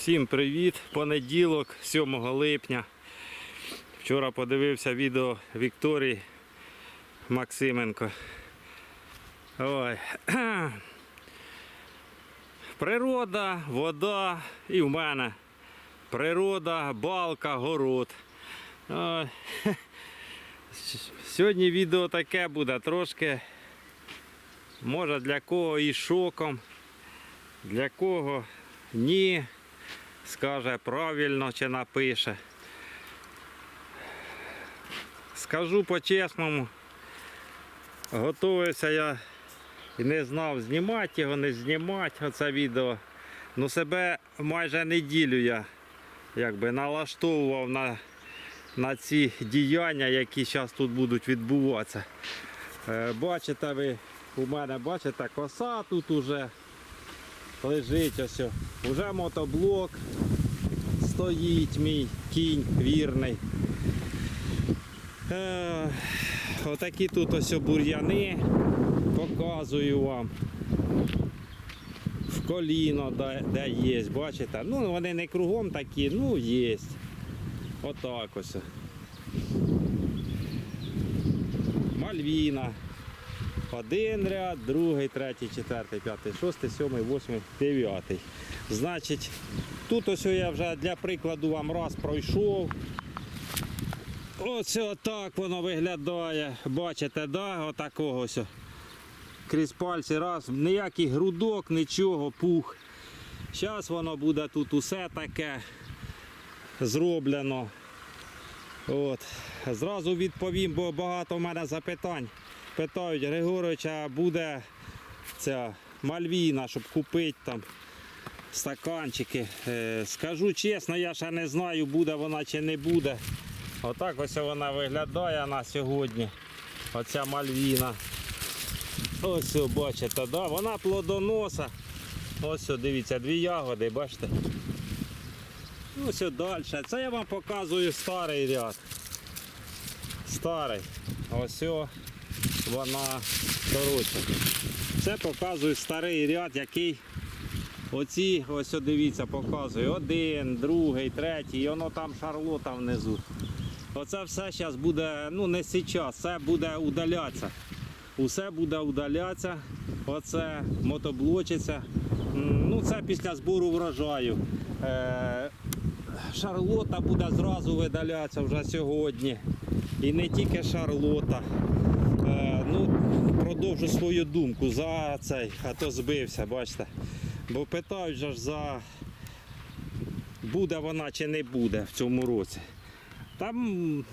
Всім привіт! Понеділок, 7 липня. Вчора подивився відео Вікторії Максименко. Ой. Природа, вода і в мене. Природа, балка, город. Ой. Сьогодні відео таке буде трошки, може для кого і шоком, для кого ні, скаже правильно чи напише. Скажу по-чесному, готувався я і не знав, знімати його, не знімати оце відео. Ну себе майже неділю я якби налаштовував на, на ці діяння, які зараз тут будуть відбуватися. Е, Бачите ви, у мене бачите, коса тут уже лежить ось. Уже мотоблок стоїть мій кінь вірний. Е, отакі тут ось бур'яни показую вам. В коліно де, де є, бачите? Ну вони не кругом такі, ну є. Отак ось. Мальвіна. Один ряд, другий, третій, четвертий, п'ятий, шостий, сьомий, восьмий, дев'ятий. Значить, тут ось я вже для прикладу вам раз пройшов. Ось отак воно виглядає. Бачите, да? Отакого ось. Крізь пальці раз, ніякий грудок, нічого, пух. Зараз воно буде тут усе таке зроблено. От. Зразу відповім, бо багато в мене запитань. Питають, Григорович, а буде ця мальвіна, щоб купити там стаканчики. Е, скажу чесно, я ще не знаю, буде вона чи не буде. Отак ось вона виглядає на сьогодні. Оця мальвіна. Ось о, бачите, да? вона плодоноса. Ось дивіться, дві ягоди, бачите. Ось далі. Це я вам показую старий ряд. Старий. Ось вона коротше. Це показую старий ряд, який оці, ось дивіться, показую. Один, другий, третій, і воно там шарлота внизу. Оце все зараз буде, ну не зараз, це буде удалятися. Усе буде удалятися, оце мотоблочиться. Ну, це після збору врожаю. Е, шарлота буде зразу видалятися вже сьогодні. І не тільки шарлота. Продовжу свою думку за цей, а то збився, бачите. Бо питають же ж за буде вона чи не буде в цьому році. Там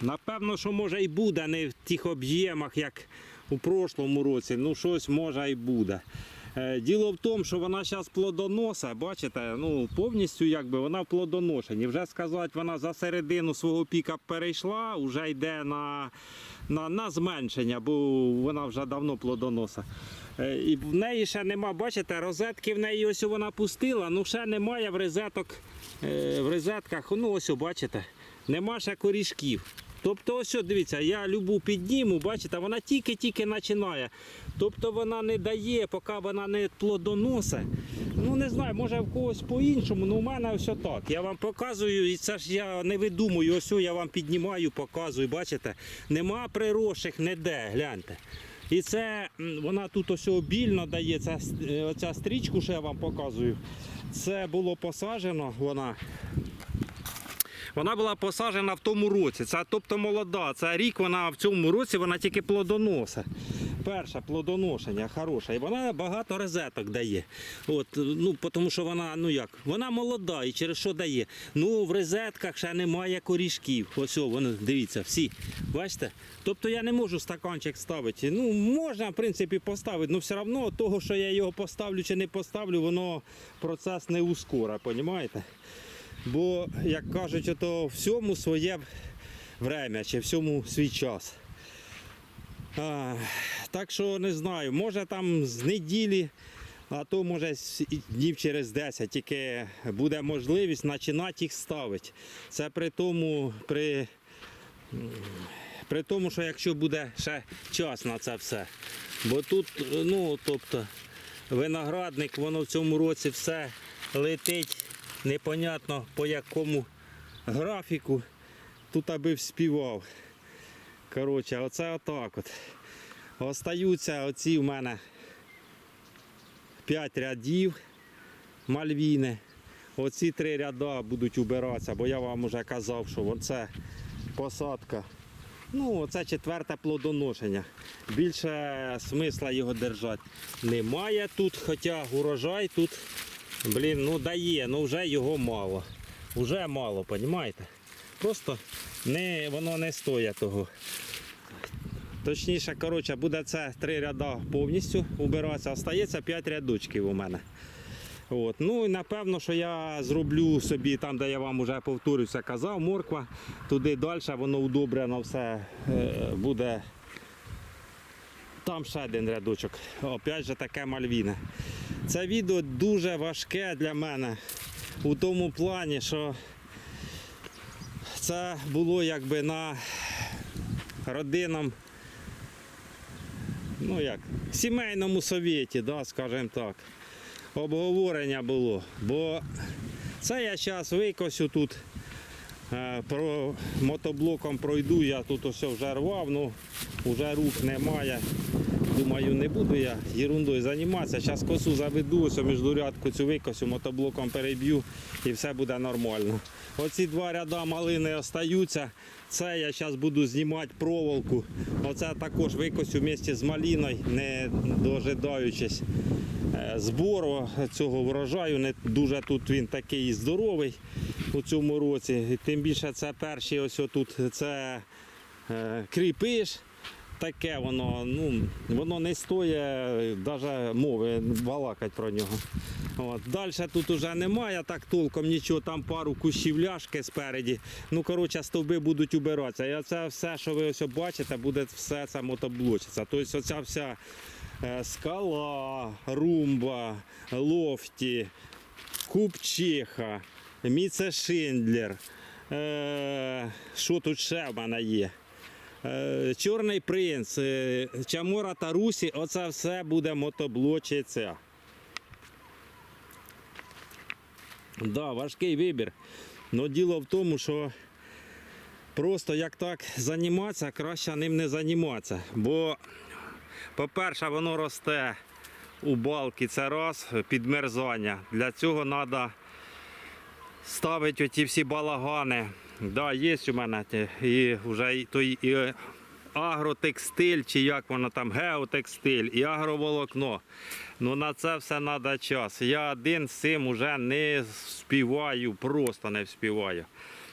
напевно, що може і буде, не в тих об'ємах, як у прошлому році. Ну, щось може і буде. Е, Діло в тому, що вона зараз плодоноса, бачите, ну повністю якби вона в плодоношенні. Вже сказати, вона за середину свого піка перейшла, вже йде на, на, на зменшення, бо вона вже давно плодоноса. Е, І в неї ще нема, бачите, розетки в неї ось вона пустила, ну ще немає в розеток, е, в розетках, ну ось бачите, нема ще корішків. Тобто, ось, дивіться, я любу підніму, бачите, вона тільки-тільки починає. Тобто вона не дає, поки вона не плодоносить. Ну не знаю, може в когось по-іншому, але у мене ось так. Я вам показую, і це ж я не видумую, ось я вам піднімаю, показую, бачите, нема приросших ніде, гляньте. І це вона тут ось обільно дає, ця, с- е, оця стрічку, що я вам показую. Це було посаджено, вона вона була посаджена в тому році. Це тобто молода. Це рік вона в цьому році вона тільки плодоносить. Перше плодоношення хороше. І вона багато розеток дає. От, ну, тому що вона, ну як, вона молода і через що дає? Ну, в розетках ще немає корішків. Ось, вони, дивіться, всі. Бачите? Тобто я не можу стаканчик ставити. Ну, можна, в принципі, поставити, але все одно того, що я його поставлю чи не поставлю, воно процес не ускора, розумієте? Бо, як кажуть, ото всьому своє время чи всьому свій час. А, так що не знаю, може там з неділі, а то може днів через 10 тільки буде можливість починати їх ставити. Це при тому, при, при тому, що якщо буде ще час на це все. Бо тут, ну, тобто, виноградник, воно в цьому році все летить непонятно по якому графіку тут аби вспівав. Коротше, оце отак от. Остаються оці в мене 5 рядів мальвіни. Оці три ряда будуть убиратися, бо я вам вже казав, що оце посадка. Ну, оце четверте плодоношення. Більше смисла його держати немає тут, хоча урожай тут, блін, ну дає, ну вже його мало. Уже мало, розумієте? Просто не, воно не стоїть того. Точніше, коротше, буде це три ряда повністю убиратися, остається 5 рядочків у мене. От. Ну і напевно, що я зроблю собі там, де я вам вже повторюся, казав, морква, туди далі воно удобрено все е, буде. Там ще один рядочок. Опять же таке мальвіне. Це відео дуже важке для мене у тому плані, що це було якби на родинам, ну як, сімейному совєті, да, скажімо так обговорення було. Бо це я зараз викосю тут. е, Про мотоблоком пройду, я тут ось вже рвав, ну вже рук немає. Думаю, не буду я ерундою займатися. Зараз косу заведу, ось міждурядку цю викосю, мотоблоком переб'ю і все буде нормально. Оці два ряда малини остаються. Це я зараз буду знімати проволоку. Оце також викосю вместе з маліною, не дожидаючись е, збору цього врожаю. Не дуже тут він такий здоровий у цьому році. Тим більше це перший ось тут це е, кріпиш. Таке воно, ну, воно не стоїть навіть мови балакати про нього. От. Далі тут уже немає так толком нічого, там пару кущів ляшки спереді. Ну, коротше, стовби будуть убиратися. І це все, що ви ось бачите, буде все це мотоблочиться. Тобто оця вся е, скала, румба, лофті, купчиха, Міце. Е, що тут ще в мене є? Е, Чорний принц, е, Чамора та Русі, оце все буде мотоблочиця. Да, важкий вибір. Но діло в тому, що просто як так займатися, краще ним не займатися. Бо, по-перше, воно росте у балки, це раз, підмерзання. Для цього треба ставити оті всі балагани. Да, є у мене і вже той і агротекстиль, чи як воно там, геотекстиль, і агроволокно. Ну на це все треба час. Я один з цим вже не співаю, просто не співаю.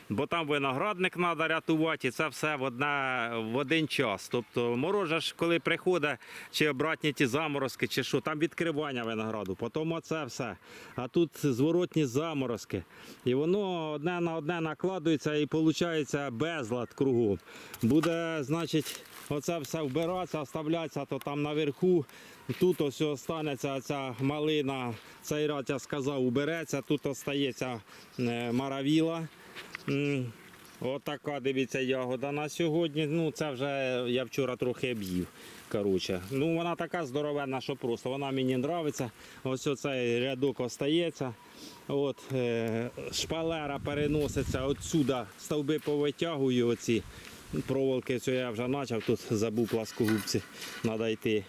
Бо там виноградник треба рятувати, і це все в, одна, в один час. Тобто мороза ж, коли приходить, чи обратні ті заморозки, чи що, там відкривання винограду, потім оце все. А тут зворотні заморозки. І воно одне на одне накладується і виходить безлад кругом. Буде, значить, оце все вбиратися, оставлятися, то там наверху. Тут ось останеться ця малина, цей рад я сказав, убереться, тут остається е, маравіла. Отака, дивіться, ягода на сьогодні. Ну, це вже я вчора трохи об'їв. Коротше. Ну, вона така здоровенна, що просто. Вона мені подобається. Ось оцей рядок остається. От, е, шпалера переноситься отсюди, стовби повитягую оці. Проволоки, це я вже почав, тут забув пласкогубці, треба йти.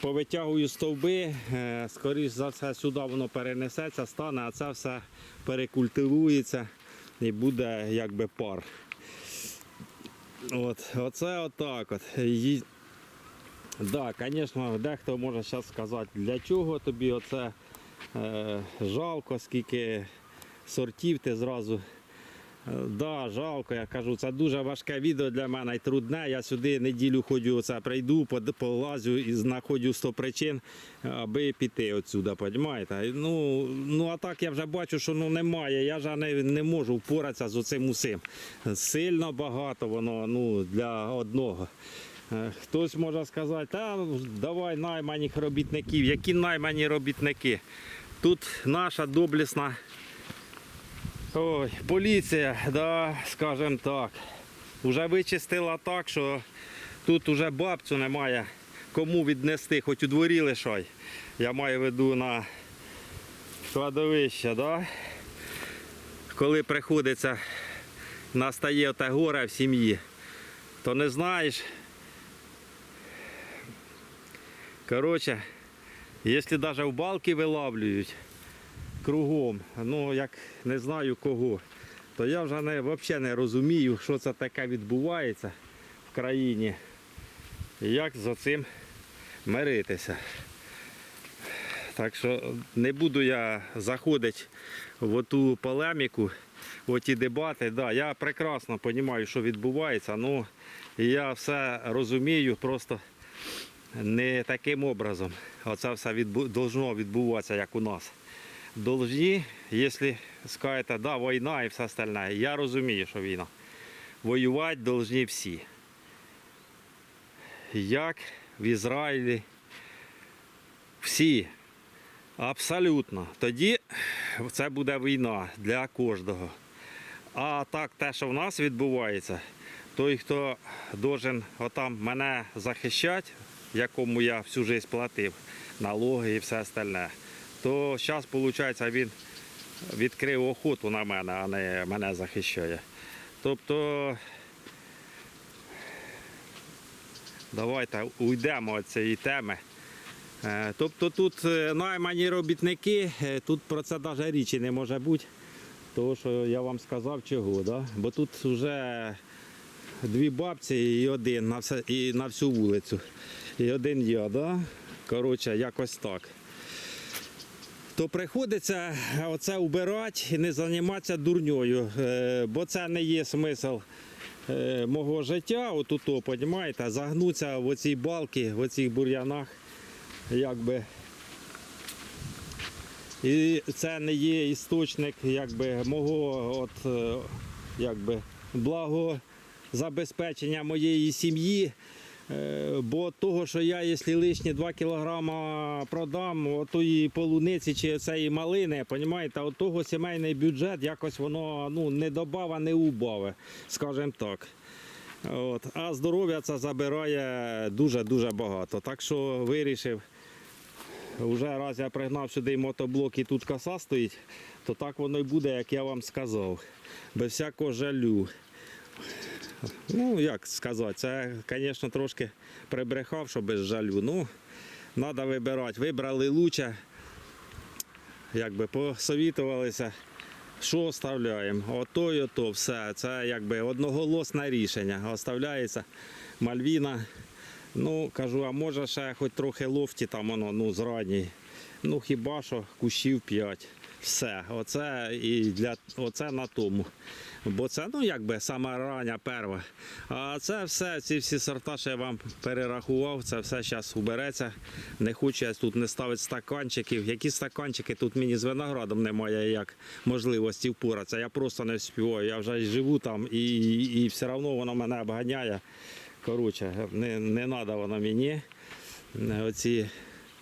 Повитягую стовби, е, скоріш за все, сюди воно перенесеться, стане, а це все перекультивується і буде якби пар. От, оце отак от. І, да, звісно, дехто може зараз сказати, для чого тобі оце е, жалко, скільки сортів ти зразу. Да, жалко, я кажу, це дуже важке відео для мене трудне. Я сюди неділю ходжу, оце прийду, полазю і знаходжу 100 причин, аби піти отсюди, розумієте? Ну, ну а так я вже бачу, що ну немає. Я вже не, не можу впоратися з оцим усім. Сильно багато воно ну, для одного. Е, Хтось може сказати, та давай найманих робітників. Які наймані робітники? Тут наша доблісна Ой, поліція, да, скажімо так. Уже вичистила так, що тут уже бабцю немає кому віднести, хоч у дворі лишай. Я маю виду на кладовище, да? коли приходиться настає те горе в сім'ї, то не знаєш. Коротше, якщо навіть в балки вилавлюють кругом, ну як не знаю кого, то я вже не, взагалі не розумію, що це таке відбувається в країні. Як з цим миритися. Так що не буду я заходити в ту полеміку, в ті дебати. Да, я прекрасно розумію, що відбувається, ну я все розумію, просто не таким образом. Оце все відбу... должно відбуватися, як у нас. Должні, якщо скажете, да, війна і все остальне, я розумію, що війна. Воювати повинні всі. Як в Ізраїлі. Всі. Абсолютно. Тоді це буде війна для кожного. А так, те, що в нас відбувається, той, хто должен отам мене захищати, якому я всю життя платив, налоги і все остальне, то зараз, виходить, він відкрив охоту на мене, а не мене захищає. Тобто давайте уйдемо від цієї теми. Е, Тобто тут е, наймані робітники, е, тут про це навіть річі не може бути. Тому що я вам сказав чого, да? бо тут вже дві бабці і один на, все, і на всю вулицю. І один я, да? коротше, якось так. То приходиться оце убирати і не займатися дурньою, е, бо це не є смисл е, мого життя, отут, розумієте, загнутися в оці балки, в оцих бур'янах якби. І це не є істочник якби, мого от, е, якби, благозабезпечення моєї сім'ї. Е, Бо того, що я, якщо лишні 2 кілограма продам отої полуниці чи цієї малини, понімаєте, от того сімейний бюджет якось воно ну, не добава, не убаве, скажімо так. От. А здоров'я це забирає дуже-дуже багато. Так що вирішив, вже раз я пригнав сюди мотоблок і тут коса стоїть, то так воно і буде, як я вам сказав. Без всякого жалю. Ну, як сказати, це, звісно, трошки прибрехав, що без жалю. Ну, треба вибирати. Вибрали лучше, якби посовітувалися. Що оставляємо? Ото і ото, все. Це якби одноголосне рішення. Оставляється Мальвіна. Ну, кажу, а може ще хоч трохи лофті там воно, ну, зрадній. Ну хіба що кущів 5. Все. Оце і для оце на тому. Бо це ну якби сама рання перва. А це все, ці всі сорта, що я вам перерахував, це все зараз убереться. Не хочу я тут не ставити стаканчиків. Які стаканчики? Тут мені з виноградом немає як можливості впоратися. Я просто не співаю. Я вже живу там і, і, і все одно воно мене обганяє. Коротше, не, не треба воно мені. Оці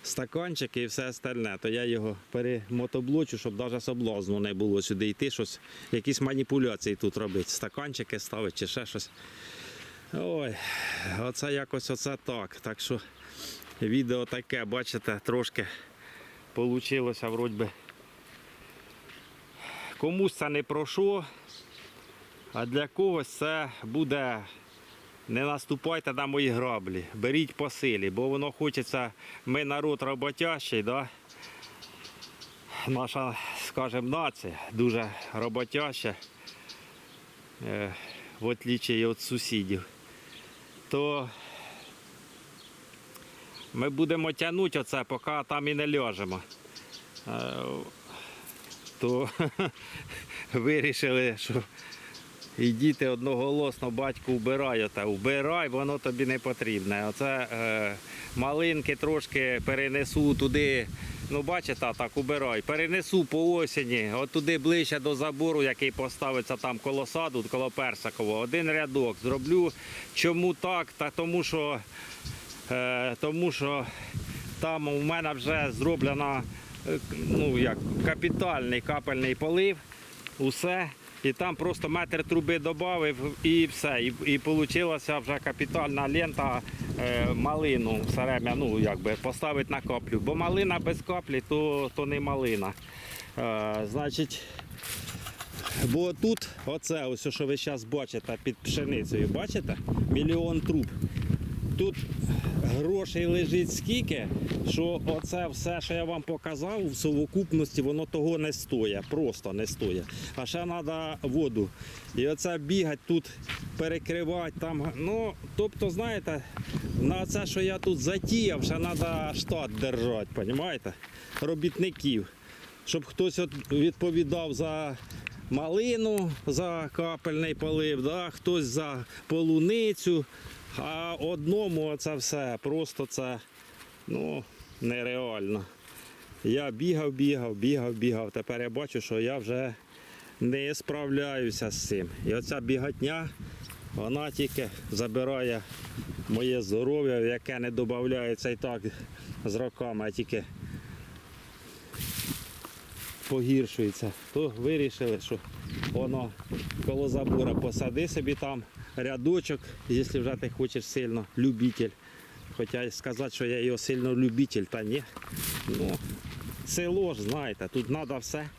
стаканчики і все остальне, то я його перемотоблочу, щоб навіть соблазну не було сюди йти, щось, якісь маніпуляції тут робити. Стаканчики ставити чи ще щось. Ой, оце якось оце так. Так що відео таке, бачите, трошки вийшло вроді би. Комусь це не про а для когось це буде не наступайте на мої граблі, беріть по силі, бо воно хочеться, ми народ роботящий, да? наша, скажімо, нація дуже роботяща, е, в отличие від сусідів. То ми будемо тягнути оце, поки там і не ляжемо. Е, То вирішили, що і діти одноголосно батько вбирає, та вбирай, воно тобі не потрібне. Оце е, малинки трошки перенесу туди. Ну, бачите, так, убирай. Перенесу по осені, от туди ближче до забору, який поставиться там коло саду, коло Персакова. Один рядок зроблю. Чому так? Та тому що, е, тому що там у мене вже зроблено е, ну, як, капітальний капельний полив. Усе. І там просто метр труби додав і все. І, і вийшла вже капітальна лента е, малину все ну, якби, поставити на каплю. Бо малина без каплі, то, то не малина. Е, значить, Бо тут, оце, ось що ви зараз бачите під пшеницею, бачите? Мільйон труб. Тут грошей лежить скільки, що оце все, що я вам показав, в совокупності воно того не стоїть, просто не стоїть. А ще треба воду. І оце бігати тут, перекривати там. Ну, тобто, знаєте, на це, що я тут затіяв, ще треба штат держати, розумієте? Робітників. Щоб хтось відповідав за малину, за капельний полив, да? хтось за полуницю. А одному це все просто це ну, нереально. Я бігав, бігав, бігав, бігав. Тепер я бачу, що я вже не справляюся з цим. І оця бігатня, вона тільки забирає моє здоров'я, яке не додається і так з роками, а тільки погіршується. То вирішили, що воно коло забора посади собі там рядочок, якщо вже ти хочеш сильно любитель. Хоча сказати, що я його сильно любитель, та ні. Ну, село ж, знаєте, тут треба все.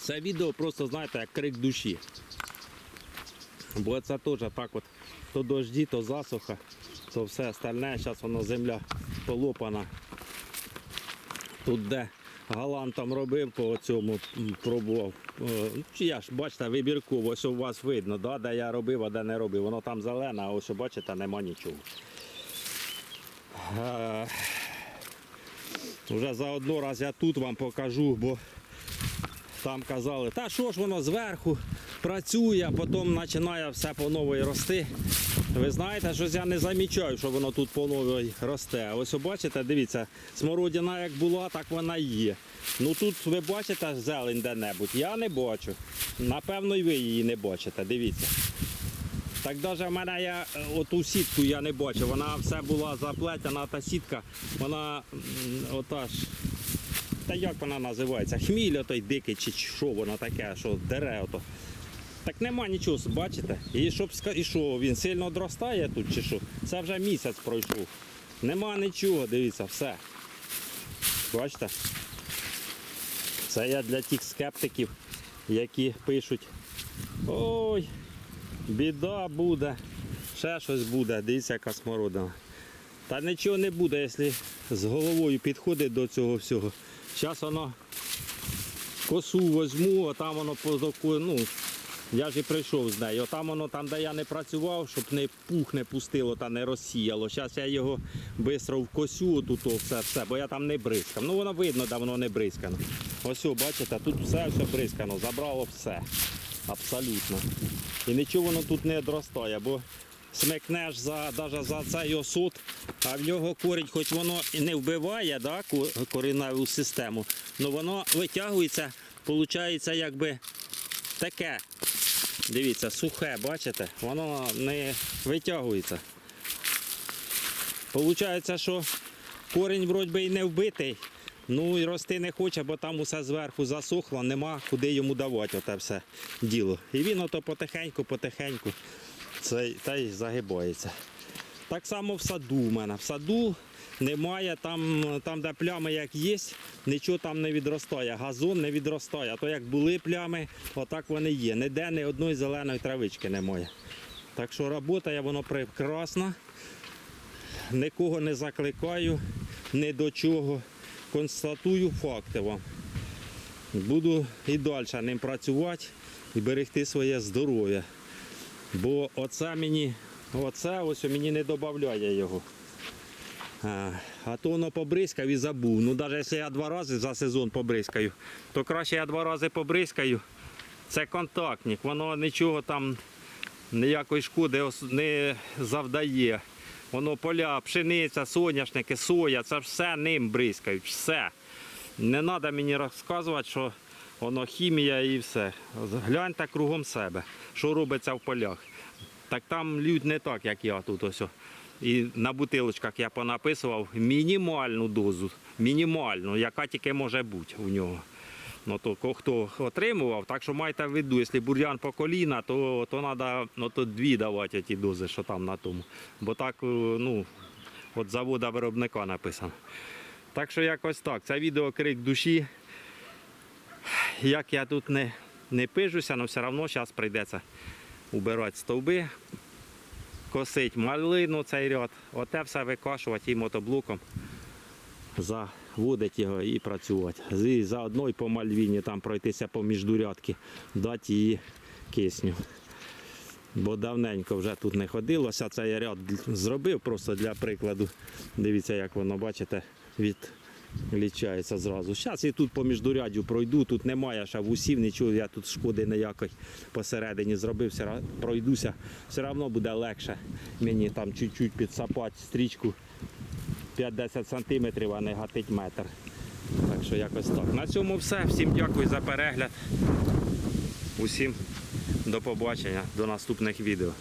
Це відео просто, знаєте, як крик душі. Бо це теж так от, то дожді, то засуха, то все остальне, зараз воно земля полопана. Тут де галантом робив по цьому пробував. Е, ну, Я ж бачите, вибірково, ось у вас видно, да, де я робив, а де не робив. Воно там зелене, а ось бачите, нема нічого. Е, Вже заодно раз я тут вам покажу, бо там казали, та що ж воно зверху працює, а потім починає все по новій рости. Ви знаєте, що я не замічаю, що воно тут по новій росте. А Ось бачите, дивіться, смородина як була, так вона і є. Ну тут ви бачите зелень де-небудь? Я не бачу. Напевно, і ви її не бачите. Дивіться. Так навіть в мене я е, оту сітку я не бачив. Вона все була заплетена, та сітка, вона ота ж. Та як вона називається? Хміль той дикий чи що воно таке, що дере ото. Так нема нічого, бачите? І щоб і що, він сильно одростає тут чи що? Це вже місяць пройшов. Нема нічого, дивіться, все. Бачите? Це я для тих скептиків, які пишуть. Ой, біда буде, ще щось буде, дивіться, яка смородина. Та нічого не буде, якщо з головою підходить до цього всього. Зараз воно косу возьму, а там воно по ну, я ж і прийшов з нею. Там воно, там, де я не працював, щоб не пух не пустило та не розсіяло. Зараз я його швидко вкосю, тут все, все, бо я там не бризкав. Ну воно видно, де воно не бризкано. Ось, бачите, тут все все бризкано, забрало все. Абсолютно. І нічого воно тут не одростає, бо смикнеш за, даже за цей осот, а в нього корінь, хоч воно і не вбиває да, ко- кореневу систему, але воно витягується, виходить, якби таке. Дивіться, сухе, бачите, воно не витягується. Получається, що корінь вроді і не вбитий, ну і рости не хоче, бо там усе зверху засохло, нема куди йому давати оте все діло. І він ото потихеньку, потихеньку це, та й загибається. Так само в саду в мене. В саду немає, там, там де плями як є, нічого там не відростає. Газон не відростає. А то як були плями, отак вони є. Ніде ні одної зеленої травички немає. Так що працює воно прекрасно. Нікого не закликаю, ні до чого. Констатую факти вам. Буду і далі ним працювати і берегти своє здоров'я. Бо оце мені, оце ось мені не додає його. А, то воно побризкав і забув. Ну навіть якщо я два рази за сезон побризкаю, то краще я два рази побризкаю. Це контактник, воно нічого там ніякої шкоди не завдає. Воно поля, пшениця, соняшники, соя, це все ним бризкають. Все. Не треба мені розказувати, що воно хімія і все. Гляньте кругом себе, що робиться в полях. Так там люди не так, як я тут ось. І на бутилочках я понаписував мінімальну дозу, мінімальну, яка тільки може бути у нього. Ну, то хто отримував, так що майте в виду, якщо бур'ян по коліна, то, то треба ну, то дві давати ті дози, що там на тому. Бо так, е, ну, от завода виробника написано. Так що якось так. Це відео крик душі. Як я тут не, не пижуся, але все одно зараз прийдеться убирати стовби, косить малину цей ряд, оте все викашувати і мотоблоком заводити його і працювати. І заодно і по мальвіні там пройтися по міждурядки, дати її кисню. Бо давненько вже тут не ходилося. Це я ряд зробив просто для прикладу. Дивіться, як воно, бачите, відлічається зразу. Зараз і тут по міждуряддю пройду, тут немає ще вусів, нічого, я тут шкоди ніякої посередині зробив, пройдуся, все одно буде легше мені там чуть-чуть підсапати стрічку 5-10 сантиметрів, а не гатить метр. Так що якось так. На цьому все. Всім дякую за перегляд. Усім до побачення, до наступних відео.